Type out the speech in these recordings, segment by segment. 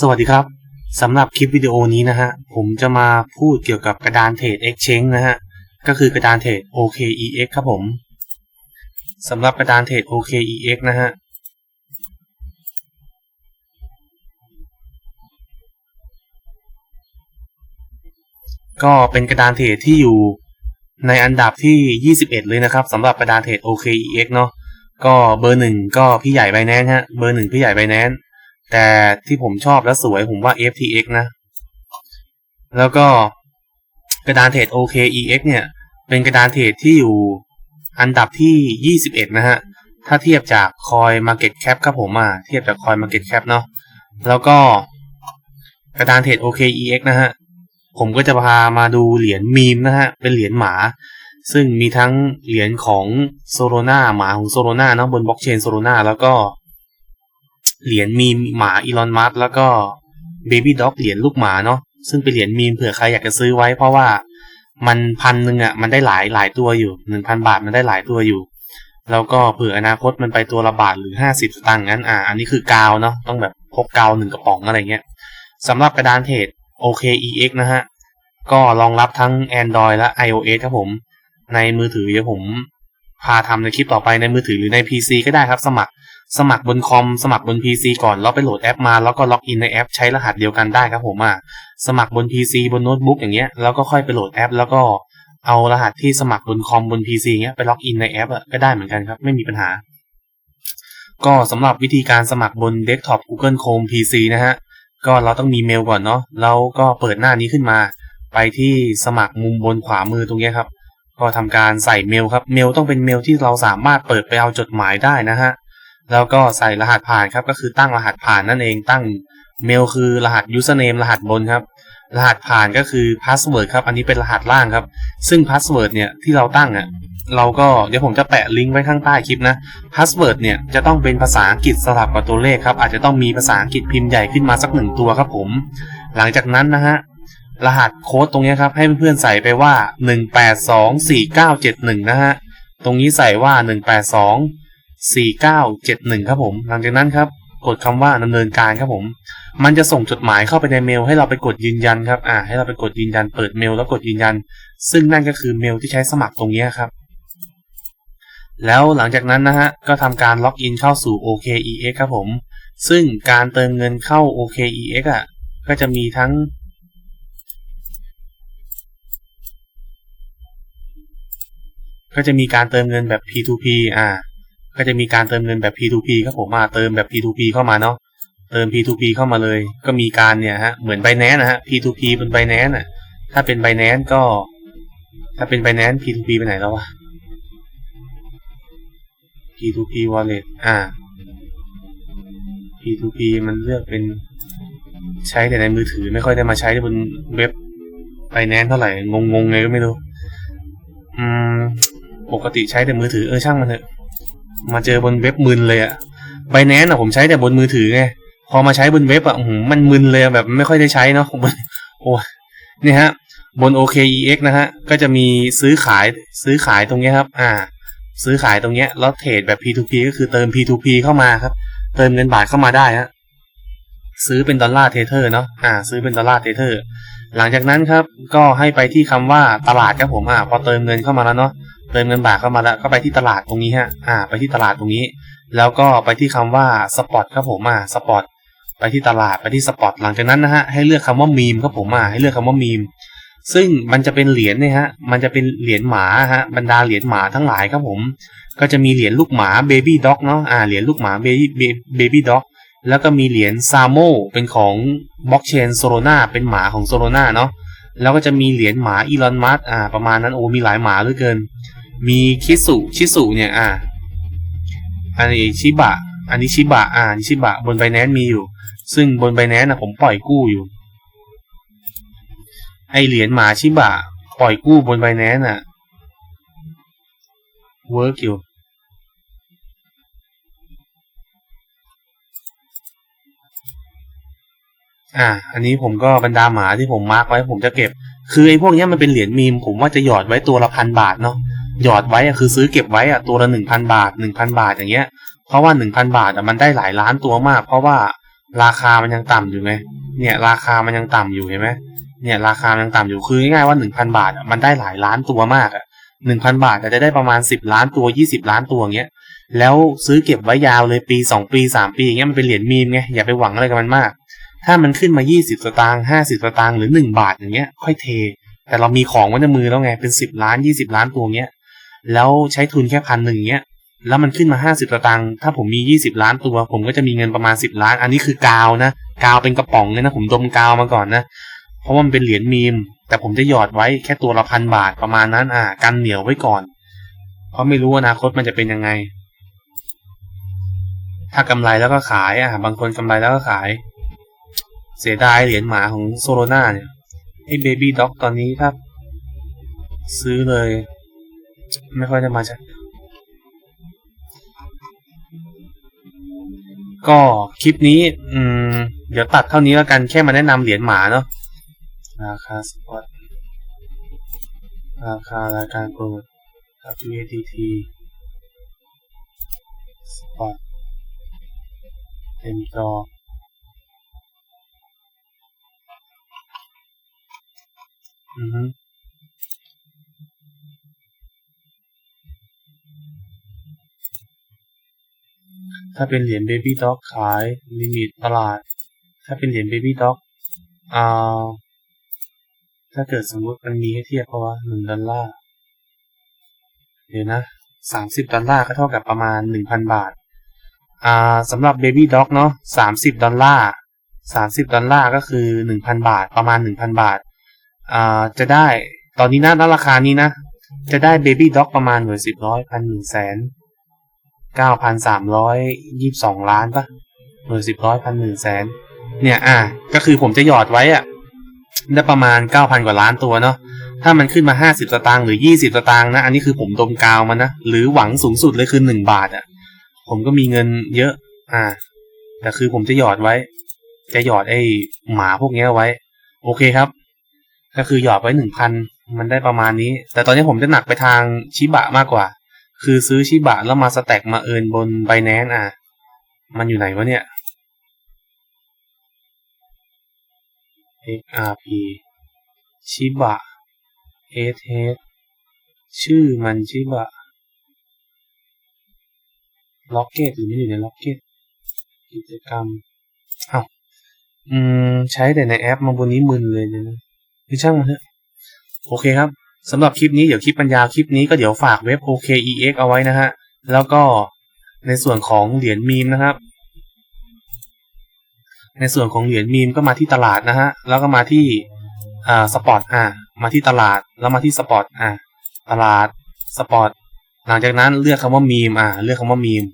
สวัสดีครับ สำหรับคลิปวิดีโอนี้นะฮะ ผมจะมาพูดเกี่ยวกับกระดานเทรด Exchange นะฮะ ก็คือกระดานเทรด OKEX ครับผมสำหรับกระดานเทรด OKEX นะฮะก็เป็นกระดานเทรดที่อยู่ ในอันดับที่ 21 เลยนะครับสำหรับกระดานเทรด OKEX เนาะก็เบอร์หนึ่งก็พี่ใหญ่ไบแนนฮะเบอร์หนึ่งพี่ใหญ่ไบแนนแต่ที่ผมชอบและสวยผมว่า FTX นะ แล้วก็กระดานเทรด OKEX เนี่ย เป็นกระดานเทรดที่อยู่อันดับที่ 21 นะฮะ ถ้าเทียบจากคอย Market Cap ครับผมอะเทียบจากคอย Market Cap เนาะแล้วก็กระดานเทรด OKEX นะฮะ ผมก็จะพามาดูเหรียญมีมนะฮะ เป็นเหรียญหมา ซึ่งมีทั้งเหรียญของโซโลนาหมาของโซโลนาเนาะบนบล็อกเชนโซโลนาแล้วก็ เหรียญมีมหมาอีลอนมัสแล้วก็เบบี้ด็อกเหรียญลูกหมาเนาะซึ่งเป็นเหรียญมีมเผื่อใครอยากจะซื้อไว้เพราะว่ามันพันหนึ่งอะมันได้หลายหลายตัวอยู่หนึ่งพันบาทมันได้หลายตัวอยู่ แล้วก็เผื่ออนาคตมันไปตัวละบาทหรือห้าสิบตังค์งั้นอ่า อันนี้คือกาวเนาะต้องแบบพกกาวหนึ่งกระป๋องอะไรเงี้ยสำหรับกระดานเทรด OKEX นะฮะ ก็รองรับทั้ง Android และ iOS ครับผม ในมือถือเดี๋ยวผมพาทำในคลิปต่อไปในมือถือหรือใน PC ก็ได้ครับ สมัครสมัครบนคอม สมัครบน PC ก่อนแล้วไปโหลดแอปมา แล้วก็ล็อกอินในแอปใช้รหัสเดียวกันได้ครับผมอะสมัครบน PC บนโน้ตบุ๊กอย่างเงี้ยแล้วก็ค่อยไปโหลดแอป แล้วก็เอารหัสที่สมัครบนคอมบน PC เงี้ยไปล็อกอินในแอปอะก็ได้เหมือนกันครับ ไม่มีปัญหา ก็สำหรับวิธีการสมัครบนเดสก์ท็อป Google Chrome PC นะฮะ ก็เราต้องมีเมลก่อนเนาะแล้วก็เปิดหน้านี้ขึ้นมา ไปที่สมัครมุมบนขวามือตรงนี้ครับ ก็ทำการใส่เมลครับ เมลต้องเป็นเมลที่เราสามารถเปิดไปเอาจดหมายได้นะฮะแล้วก็ใส่รหัสผ่านครับ ก็คือตั้งรหัสผ่านนั่นเองตั้งเมลคือรหัส username รหัสบนครับ รหัสผ่านก็คือ password ครับ อันนี้เป็นรหัสล่างครับ ซึ่ง password เนี่ยที่เราตั้งอะ เราก็เดี๋ยวผมจะแปะลิงก์ไว้ข้างใต้คลิปนะ password เนี่ยจะต้องเป็นภาษาอังกฤษสลับกับตัวเลขครับ อาจจะต้องมีภาษาอังกฤษพิมพ์ใหญ่ขึ้นมาสักหนึ่งตัวครับผม หลังจากนั้นนะฮะรหัสโค้ดตรงนี้ครับ ให้เพื่อนๆใส่ไปว่า 1824971 นะฮะ ตรงนี้ใส่ว่า 1824971 ครับผม หลังจากนั้นครับ กดคำว่าดำเนินการครับผม มันจะส่งจดหมายเข้าไปในเมล ให้เราไปกดยืนยันครับ อ่า ให้เราไปกดยืนยัน เปิดเมลแล้วกดยืนยัน ซึ่งนั่นก็คือเมลที่ใช้สมัครตรงนี้ครับ แล้วหลังจากนั้นนะฮะ ก็ทำการล็อกอินเข้าสู่ OKEX ครับผม ซึ่งการเติมเงินเข้า OKEX อะ ก็จะมีทั้ง ก็จะมีการเติมเงินแบบ P2P อ่า ก็จะมีการเติมเงินแบบ P2P ครับผมมาเติมแบบ P2P เข้ามาเนาะ เติม P2P เข้ามาเลย ก็มีการเนี่ยฮะ เหมือน Binance นะฮะ P2P บน Binance อะ ถ้าเป็น Binance ก็ ถ้าเป็น Binance P2P ไปไหนแล้ววะ P2P wallet อ่า P2P มันเลือกเป็นใช้แต่ในมือถือไม่ค่อยได้มาใช้บนเว็บ Binance เท่าไหร่ งงๆไงก็ไม่รู้ อืม ปกติใช้แต่มือถือเออช่างมันเถอะ มาเจอบนเว็บมึนเลยอะไบแนนอะผมใช้แต่บนมือถือไง พอมาใช้บนเว็บอะมันมึนเลยแบบไม่ค่อยได้ใช้เนาะโอ้นี่ฮะ บน OKEX นะฮะ ก็จะมีซื้อขายซื้อขายตรงนี้ครับ อ่า ซื้อขายตรงเนี้ยแล้วเทรดแบบ P2P ก็คือเติม P2P เข้ามาครับ เติมเงินบาทเข้ามาได้ฮะซื้อเป็นดอลลาร์เทเทอร์เนาะอ่า ซื้อเป็นดอลลาร์เทเทอร์หลังจากนั้นครับ ก็ให้ไปที่คำว่าตลาดครับผมอ่าพอเติมเงินเข้ามาแล้วเนาะเติมเงินบาทเข้ามาแล้วก็ไปที่ตลาดตรงนี้ฮะอ่า ไปที่ตลาดตรงนี้ แล้วก็ไปที่คำว่าสปอตครับผมอ่าสปอตไปที่ตลาดไปที่สปอตหลังจากนั้นนะฮะให้เลือกคำว่ามีมครับผมอ่าให้เลือกคำว่ามีม ซึ่งมันจะเป็นเหรียญเนี่ยฮะ มันจะเป็นเหรียญหมาฮะ บรรดาเหรียญหมาทั้งหลายครับผม ก็จะมีเหรียญลูกหมาเบบี้ด็อกเนาะ อ่า เหรียญลูกหมาเบบี้เบบี้ด็อก แล้วก็มีเหรียญซาโมเป็นของบล็อกเชนโซโลนาเป็นหมาของโซโลนาเนาะ แล้วก็จะมีเหรียญหมาอีลอนมัสอ่า ประมาณนั้นโอ้มีหลายหมาเหลือเกิน มีคิสุชิสุเนี่ย อ่า อันนี้ชิบะ อันนี้ชิบะ อ่าชิบะ บนไบแนนมีอยู่ ซึ่งบนไบแนนนะผมปล่อยกู้อยู่ เหรียญหมาชิบะ ปล่อยกู้บนไบแนนอะเวิร์กอยู่อ่า อันนี้ผมก็บรรดาหมาที่ผมมาร์กไว้ผมจะเก็บ คือไอ้พวกนี้มันเป็นเหรียญมีม ผมว่าจะหยอดไว้ตัวละพันบาทเนาะ หยอดไว้อะคือซื้อเก็บไว้อะตัวละหนึ่งพันบาทหนึ่งพันบาทอย่างเงี้ย เพราะว่าหนึ่งพันบาทอะมันได้หลายล้านตัวมาก เพราะว่าราคามันยังต่ำอยู่ไง เนี่ย ราคามันยังต่ำอยู่เห็นไหม เนี่ยราคามันยังต่ำอยู่คือง่ายๆว่าหนึ่งพันบาทมันได้หลายล้านตัวมากอะหนึ่งพันบาทจจะได้ประมาณสิบล้านตัวยี่สิบล้านตัวเงี้ยแล้วซื้อเก็บไว้ยาวเลยปีสองปีสามปีอย่างเงี้ยมันเป็นเหรียญมีมไงอย่าไปหวังอะไรกับมันมาก ถ้ามันขึ้นมายี่สิบสตางค์ห้าสิบสตางค์หรือหนึ่งบาทอย่างเงี้ย ค่อยเท แต่เรามีของไว้ในมือแล้วไงเป็นสิบล้านยี่สิบล้านตัวเงี้ยแล้วใช้ทุนแค่พันหนึ่งเงี้ยแล้วมันขึ้นมาห้าสิบสตางค์ถ้าผมมียี่สิบล้านตัว ผมก็จะมีเงินประมาณสิบล้าน อันนี้คือกาวนะ กาวเป็นกระป๋องเลยนะ ผมดมกาวมาก่อนนะ เพราะมันเป็นเหรียญมีม แต่ผมจะหยอดไว้แค่ตัวละพันบาทประมาณนั้นอ่ากันเหนียวไว้ก่อน เพราะไม่รู้อนาคตมันจะเป็นยังไง ถ้ากำไรแล้วก็ขายอะบางคนกำไรแล้วก็ขาย เสียดายเหรียญหมาของโซโลนาเนี่ยไอ้เบบี้ด็อกตอนนี้ถ้าซื้อเลย ไม่ค่อยจะมาจากก็คลิปนี้ อืม เดี๋ยวตัดเท่านี้แล้วกันแค่มาแนะนำเหรียญหมาเนาะ ราคาสปอตราคารายการโปรด WATT สปอตเต็มจออือฮึถ้าเป็นเหรียญ Baby Dog ขายลิมิตตลาด ถ้าเป็นเหรียญ Baby Dog อ่า ถ้าเกิดสมมติมันมีให้เทียบเพราะว่าหนึ่งดอลลาร์เดี๋ยวนะสามสิบดอลลาร์ก็เท่ากับประมาณหนึ่งพันบาท อ่าสำหรับ Baby Dog เนาะสามสิบดอลลาร์สามสิบดอลลาร์ก็คือหนึ่งพันบาท ประมาณหนึ่งพันบาท อ่าจะได้ตอนนี้นะณราคานี้นะ จะได้ Baby Dog ประมาณหน่วยสิบร้อยพันหนึ่งแสนเก้าพันสามร้อยยี่สิบสองล้านปะหน่วยสิบร้อยพันหนึ่งแสนเนี่ยอ่าก็คือผมจะหยอดไว้อะ ได้ประมาณเก้าพันกว่าล้านตัวเนาะถ้ามันขึ้นมาห้าสิบสตางค์หรือยี่สิบสตางค์นะ อันนี้คือผมดมกาวมันนะ หรือหวังสูงสุดเลยคือหนึ่งบาทอะ่ะ ผมก็มีเงินเยอะ อ่า แต่คือผมจะหยอดไว้ จะหยอดไอ้หมาพวกนี้ไว้ โอเคครับ ก็คือหยอดไว้หนึ่งพันมันได้ประมาณนี้ แต่ตอนนี้ผมจะหนักไปทางชิบะมากกว่า คือซื้อชิบะแล้วมาสแต็กมาเอินบนไบแนนอะ มันอยู่ไหนวะเนี่ย XRP ชิบะเอทชื่อมันชิบะล็อกเก็ตหรือไม่อยู่ในล็อกเก็ตกิจกรรมอ้าวอืม ใช้แต่ในแอปมาบนนี้มึนเลยเนี่ยนะคือช่างมันเถอะโอเคครับสำหรับคลิปนี้เดี๋ยวคลิปปัญญาคลิปนี้ก็เดี๋ยวฝากเว็บ OKEX เอาไว้นะฮะ แล้วก็ในส่วนของเหรียญมีมนะครับ ในส่วนของเหรียญมีมก็มาที่ตลาดนะฮะ แล้วก็มาที่อ่าสปอร์ตอ่ามาที่ตลาด แล้วมาที่สปอร์ตอ่าตลาดสปอร์ต หลังจากนั้นเลือกคำว่ามีมอ่าเลือกคำว่ามีม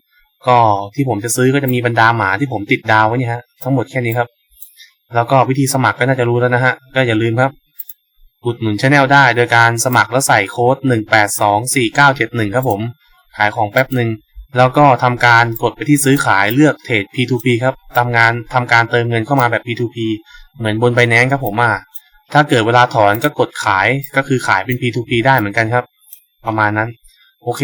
ก็ที่ผมจะซื้อก็จะมีบรรดาหมาที่ผมติดดาวไว้เนี่ยฮะ ทั้งหมดแค่นี้ครับ แล้วก็วิธีสมัครก็น่าจะรู้แล้วนะฮะ ก็อย่าลืมครับ อุดหนุนช anel ได้ โดยการสมัครแล้วใส่โค้ดหนึ่งแปดสองสี่เก้าเจ็ดหนึ่งครับผม ขายของแป๊บหนึ่ง แล้วก็ทำการกดไปที่ซื้อขายเลือกเทรด P2P ครับทำงานทำการเติมเงินเข้ามาแบบ P2P เหมือนบน Binance ครับผมอะถ้าเกิดเวลาถอนก็กดขายก็คือขายเป็น P2P ได้เหมือนกันครับ ประมาณนั้น โอเค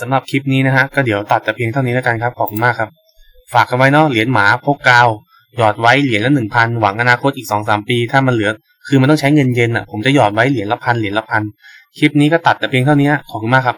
สำหรับคลิปนี้นะฮะก็เดี๋ยวตัดแต่เพียงเท่านี้แล้วกันครับขอบคุณมากครับ ฝากกันไว้เนาะเหรียญหมาพกกาว หยอดไว้เหรียญละหนึ่งพันหวังอนาคตอีกสองสามปี ถ้ามันเหลือ คือมันต้องใช้เงินเย็นอะผมจะหยอดไว้เหรียญละพันเหรียญละพันคลิปนี้ก็ตัดแต่เพียงเท่านี้ขอบคุณมากครับ